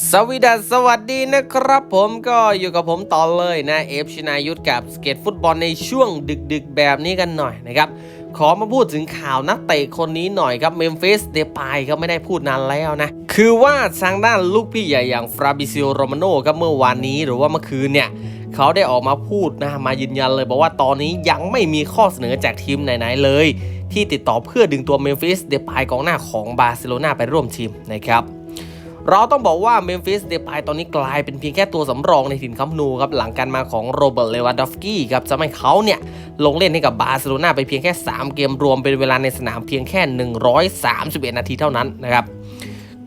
สวีดัสสวัสดีนะครับผมก็อยู่กับผมต่อเลยนะเอฟชินายุทธกับสเก็ตฟุตบอลในช่วงดึกๆแบบนี้กันหน่อยนะครับ ขอมาพูดถึงข่าวนักเตะคนนี้หน่อยครับเมมฟิสเดปายก็ไม่ได้พูดนานแล้วนะ คือว่าทางด้านลูกพี่ใหญ่อย่างฟราบิซิโอโรมาโนครับเมื่อวานนี้หรือว่าเมื่อคืนเนี่ย เขาได้ออกมาพูดนะ มายืนยันเลยบอกว่าตอนนี้ยังไม่มีข้อเสนอจากทีมไหนๆเลย ที่ติดต่อเพื่อดึงตัวเมมฟิสเดปายกองหน้าของบาร์เซโลนาไปร่วมทีมนะครับ เราต้องบอกว่าเมมฟิสเดปายตอนนี้กลายเป็นเพียงแค่ตัวสำรองในถิ่นคัมนูครับหลังการมาของโรเบิร์ตเลวานดอฟสกี้ครับจะให้เขาเนี่ยลงเล่นให้กับบาร์เซโลนาไปเพียงแค่ 3 เกมรวมเป็นเวลาในสนามเพียงแค่ 131 นาทีเท่านั้นนะครับ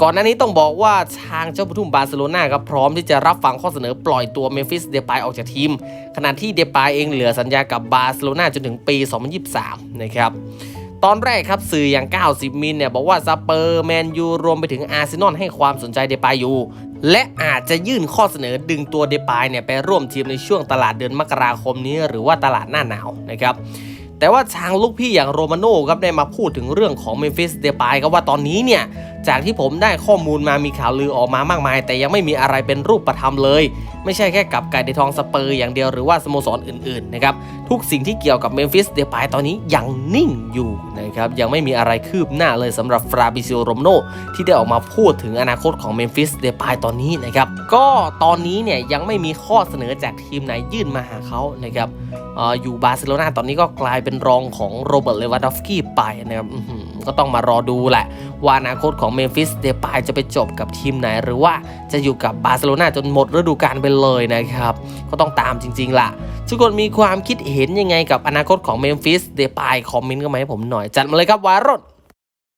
ก่อนหน้านี้ต้องบอกว่าทางเจ้าผู้ทุ่มบาร์เซโลนาครับพร้อมที่จะรับฟังข้อเสนอปล่อยตัวเมมฟิสเดปายออกจากทีม ขณะที่เดปายเองเหลือสัญญากับบาร์เซโลนาจนถึงปี 2023 นะครับ ตอนแรกครับสื่ออย่าง 90 มิลเนี่ยบอกว่าสเปอร์แมนยูรวมไปถึงอาร์เซนอลให้ความสนใจเดปายอยู่ และอาจจะยื่นข้อเสนอดึงตัวเดปายเนี่ยไปร่วมทีมในช่วงตลาดเดือนมกราคมนี้ หรือว่าตลาดหน้าหนาวนะครับแต่ว่าทางลูกพี่อย่างโรมาโน่ครับได้มาพูดถึงเรื่องของเมมฟิสเดปายก็ว่าตอนนี้เนี่ย จากที่ผมได้ข้อมูลมามีข่าวลือออกมามากมาย แต่ยังไม่มีอะไรเป็นรูปธรรมเลย ไม่ใช่แค่กับไก่ในทองสเปอร์อย่างเดียวหรือว่าสโมสรอื่นๆนะครับทุกสิ่งที่เกี่ยวกับเมมฟิสเดปายตอนนี้ยังนิ่งอยู่นะครับยังไม่มีอะไรคืบหน้าเลยสำหรับฟราบิซิโอโรมโนที่ได้ออกมาพูดถึงอนาคตของเมมฟิสเดปายตอนนี้นะครับก็ตอนนี้เนี่ยยังไม่มีข้อเสนอจากทีมไหนยื่นมาหาเขานะครับอออยู่บาร์เซโลนาตอนนี้ก็กลายเป็นรองของโรเบิร์ตเลวานดอฟสกี้ไปนะครับ ก็ต้องมารอดูแหละ ว่าอนาคตของเมมฟิสเดปายจะไปจบกับทีมไหน หรือว่าจะอยู่กับบาร์เซโลนาจนหมดฤดูกาลไปเลยนะครับ ก็ต้องตามจริง ๆ ล่ะ ทุกคนมีความคิดเห็นยังไงกับอนาคตของเมมฟิสเดปายคอมเมนต์กันมาให้ผมหน่อย จัดมาเลยครับวารถ